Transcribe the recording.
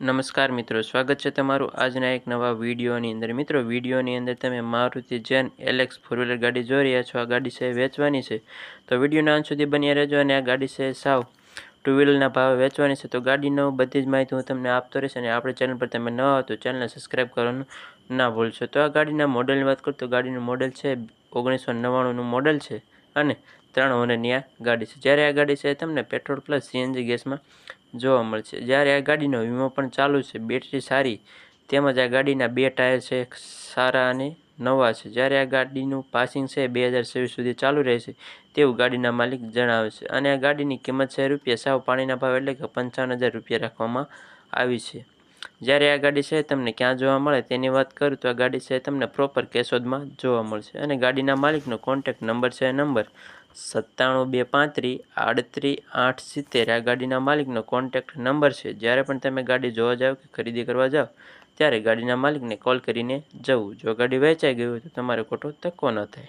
નમસ્કાર મિત્રો, સ્વાગત છે તમારું આજના એક નવા વિડીયોની અંદર. મિત્રો, વિડીયોની અંદર તમે Maruti Zen Alex four wheeler ગાડી જોઈ રહ્યા છો. આ ગાડી છે વેચવાની છે. તો વિડીયોના અંત સુધી બન્યા રહેજો અને આ ગાડી છે સાવ ટુ વ્હીલરના ભાવે વેચવાની છે. તો ગાડીનો બધી જ માહિતી હું તમને આપતો રહીશ અને આપણે ચેનલ પર તમે ન હો તો ચેનલને સબસ્ક્રાઈબ કરવાનું ના ભૂલશો. તો આ ગાડીના મોડલની વાત કરું તો ગાડીનું મોડલ છે ઓગણીસો નવ્વાણુંનું મોડલ છે. અને ત્રણ ઓનરની આ ગાડી છે. જ્યારે આ ગાડી છે તમને પેટ્રોલ પ્લસ સીએનજી ગેસમાં જોવા મળશે. જ્યારે આ ગાડીનો વીમો પણ ચાલુ છે બેટરી સારી, તેમજ આ ગાડીના બે ટાયર છે, સારા અને નવા છે. જ્યારે આ ગાડીનું પાસિંગ છે બે હજાર છવ્વીસ સુધી ચાલુ રહેશે તેવું ગાડીના માલિક જણાવે છે. અને આ ગાડીની કિંમત છે રૂપિયા સાવ પાણીના ભાવ એટલે કે પંચાવન હજાર રૂપિયા રાખવામાં આવી છે. જ્યારે આ ગાડી છે તમને ક્યાં જોવા મળે તેની વાત કરું તો આ ગાડી છે તમને પ્રોપર કેશોદમાં જોવા મળશે. અને ગાડીના માલિકનો કોન્ટેક્ટ નંબર છે નંબર સત્તાણું બે પાંત્રીસ આડત્રીસ આઠ સિત્તેર. આ ગાડીના માલિકનો કોન્ટેક્ટ નંબર છે. જ્યારે પણ તમે ગાડી જોવા જાઓ કે ખરીદી કરવા જાઓ, ત્યારે ગાડીના માલિકને કોલ કરીને જવું. જો ગાડી વેચાઈ ગઈ હોય તો તમારે ખોટો તકો ન થાય.